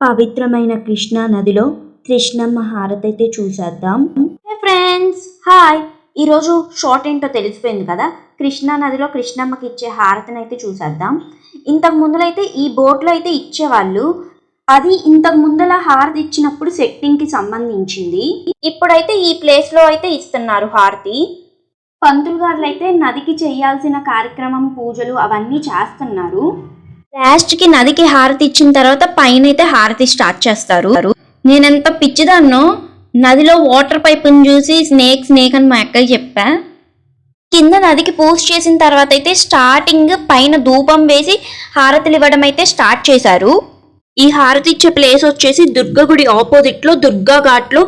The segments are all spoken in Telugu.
పవిత్రమైన కృష్ణా నదిలో కృష్ణమ్మ హారతి అయితే చూసేద్దాం ఫ్రెండ్స్ హాయ్ ఈరోజు షార్ట్ ఏంటో తెలిసిపోయింది కదా? కృష్ణా నదిలో కృష్ణమ్మకి ఇచ్చే హారతిని అయితే చూసేద్దాం. ఇంతకు ముందులైతే ఈ బోట్లో అయితే ఇచ్చేవాళ్ళు. అది ఇంతకు ముందల హారతి ఇచ్చినప్పుడు సెట్టింగ్కి సంబంధించింది. ఇప్పుడైతే ఈ ప్లేస్లో అయితే ఇస్తున్నారు హారతి. పంతులు గారు అయితే నదికి చేయాల్సిన కార్యక్రమం పూజలు అవన్నీ చేస్తున్నారు. లాస్ట్కి నదికి హారతి ఇచ్చిన తర్వాత పైన అయితే హారతి స్టార్ట్ చేస్తారు. నేనెంత పిచ్చిదాన్నో నదిలో వాటర్ పైప్ని చూసి స్నేక్ స్నేక్ అని మా అక్కకి చెప్పా. కింద నదికి పూజ చేసిన తర్వాత అయితే స్టార్టింగ్ పైన ధూపం వేసి హారతులు ఇవ్వడం అయితే స్టార్ట్ చేశారు. ఈ హారతి ఇచ్చే ప్లేస్ వచ్చేసి దుర్గ గుడి ఆపోజిట్లో దుర్గా ఘాట్లో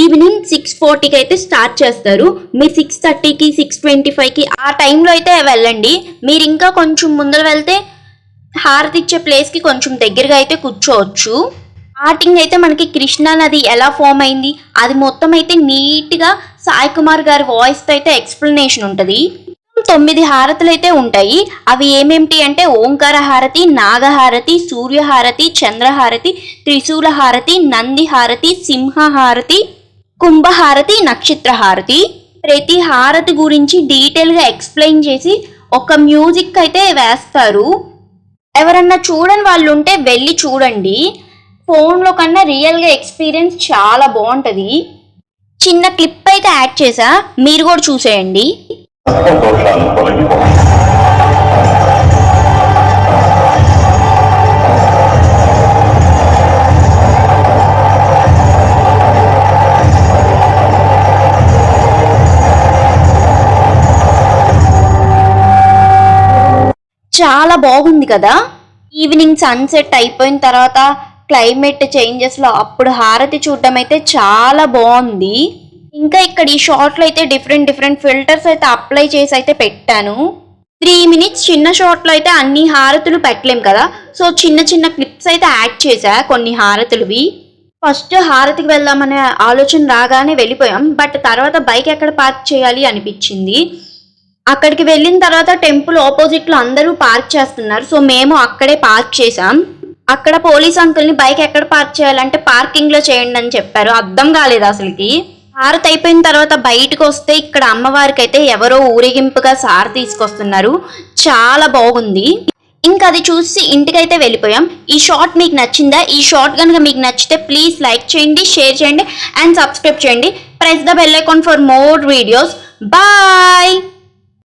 ఈవినింగ్ సిక్స్ ఫార్టీకి అయితే స్టార్ట్ చేస్తారు. మీరు సిక్స్ థర్టీకి సిక్స్ ట్వంటీ ఫైవ్కి ఆ టైంలో అయితే వెళ్ళండి. మీరు ఇంకా కొంచెం ముందర వెళ్తే హారతి ఇచ్చే ప్లేస్కి కొంచెం దగ్గరగా అయితే కూర్చోవచ్చు. స్టార్టింగ్ అయితే మనకి కృష్ణా నది ఎలా ఫామ్ అయింది? అది మొత్తం అయితే నీట్గా సాయి కుమార్ గారి వాయిస్తో అయితే ఎక్స్ప్లెనేషన్ ఉంటుంది. తొమ్మిది హారతులు అయితే ఉంటాయి. అవి ఏమేమిటి అంటే ఓంకార హారతి నాగహారతి సూర్యహారతి చంద్రహారతి త్రిశూల హారతి నంది హారతి సింహ హారతి కుంభహారతి నక్షత్ర హారతి. ప్రతి హారతి గురించి డీటెయిల్గా ఎక్స్ప్లెయిన్ చేసి ఒక మ్యూజిక్ అయితే వేస్తారు. ఎవరన్నా చూడని వాళ్ళు ఉంటే వెళ్ళి చూడండి. ఫోన్లో కన్నా రియల్గా ఎక్స్పీరియన్స్ చాలా బాగుంటుంది. చిన్న క్లిప్ అయితే యాడ్ చేసా. మీరు కూడా చూసేయండి. చాలా బాగుంది కదా. ఈవినింగ్ సన్సెట్ అయిపోయిన తర్వాత క్లైమేట్ చేంజెస్లో అప్పుడు హారతి చూడడం అయితే చాలా బాగుంది. ఇంకా ఇక్కడ ఈ షార్ట్లో అయితే డిఫరెంట్ డిఫరెంట్ ఫిల్టర్స్ అయితే అప్లై చేసి అయితే పెట్టాను. త్రీ మినిట్స్ చిన్న షార్ట్లో అయితే అన్ని హారతులు పెట్టలేం కదా. సో చిన్న చిన్న క్లిప్స్ అయితే యాడ్ చేశా కొన్ని హారతులువి. ఫస్ట్ హారతికి వెళ్దామనే ఆలోచన రాగానే వెళ్ళిపోయాం. బట్ తర్వాత బైక్ ఎక్కడ పార్క్ చేయాలి అనిపించింది. అక్కడికి వెళ్ళిన తర్వాత టెంపుల్ ఆపోజిట్లో అందరూ పార్క్ చేస్తున్నారు. సో మేము అక్కడే పార్క్ చేసాం అక్కడ పోలీస్ అంకుల్ని బైక్ ఎక్కడ పార్క్ చేయాలంటే పార్కింగ్లో చేయండి అని చెప్పారు. అర్థం కాలేదు అసలుకి. హారతి అయిపోయిన తర్వాత బయటకు వస్తే ఇక్కడ అమ్మవారికి అయితే ఎవరో ఊరేగింపుగా సార్ తీసుకొస్తున్నారు. చాలా బాగుంది. ఇంకా అది చూసి ఇంటికైతే వెళ్ళిపోయాం. ఈ షార్ట్ మీకు నచ్చిందా? ఈ షార్ట్ కనుక మీకు నచ్చితే ప్లీజ్ లైక్ చేయండి షేర్ చేయండి అండ్ సబ్స్క్రైబ్ చేయండి. Press the bell icon for more videos bye